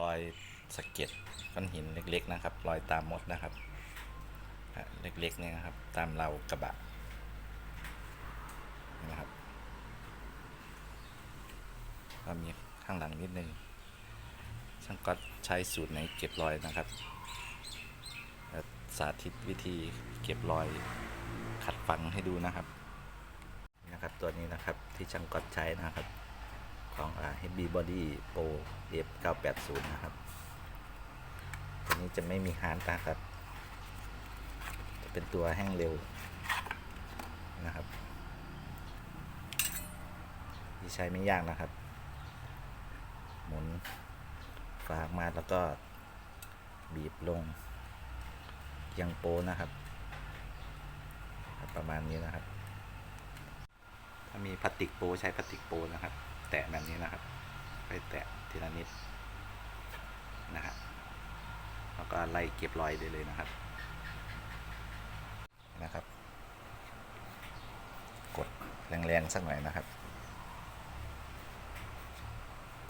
รอยสะเก็ดก้อนหินเล็กๆนะครับ รอยตามมดนะครับ เล็กๆเนี่ยนะครับ ตามเรากระบะนะครับก็มีข้างหลังนิดนึงช่างก็ใช้สูตรไหนเก็บรอยนะครับสาธิตวิธีเก็บรอยขัดฝังให้ดูนะครับนะครับ ตัวนี้นะครับที่ช่างก๊อตใช้นะครับ ของ HB Body Pro F 980 นะครับ ตัวนี้จะไม่มีฮาร์ดนะครับ จะเป็นตัวแห้งเร็วนะครับที่ใช้ไม่ยากนะครับ หมุนฝากมาแล้วก็บีบลงยังโปนะครับ ประมาณนี้นะครับ ถ้ามีพลาสติกโปใช้พลาสติกโปนะครับ แตะแบบนี้นะครับ ไปแตะทีละนิดนะฮะแล้วก็ไล่เก็บรอยได้เลยนะครับนะครับ กดแรงๆสักหน่อยนะครับ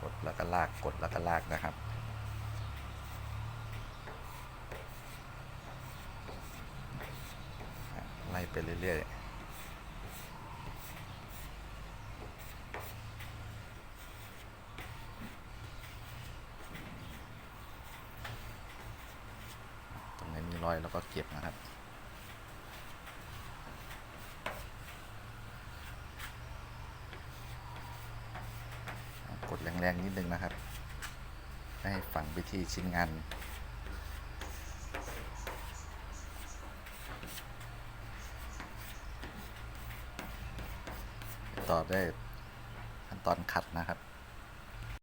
กดแล้วก็ลากกดแล้วก็ลากนะครับไล่ไปเรื่อยๆ ต รงไหนมีรอยแล้วก็เก็บนะครับ กดแรงๆนิดนึงนะครับ ให้ฝังไปที่ชิ้นงานต่อได้ขั้นตอนขัดนะครับ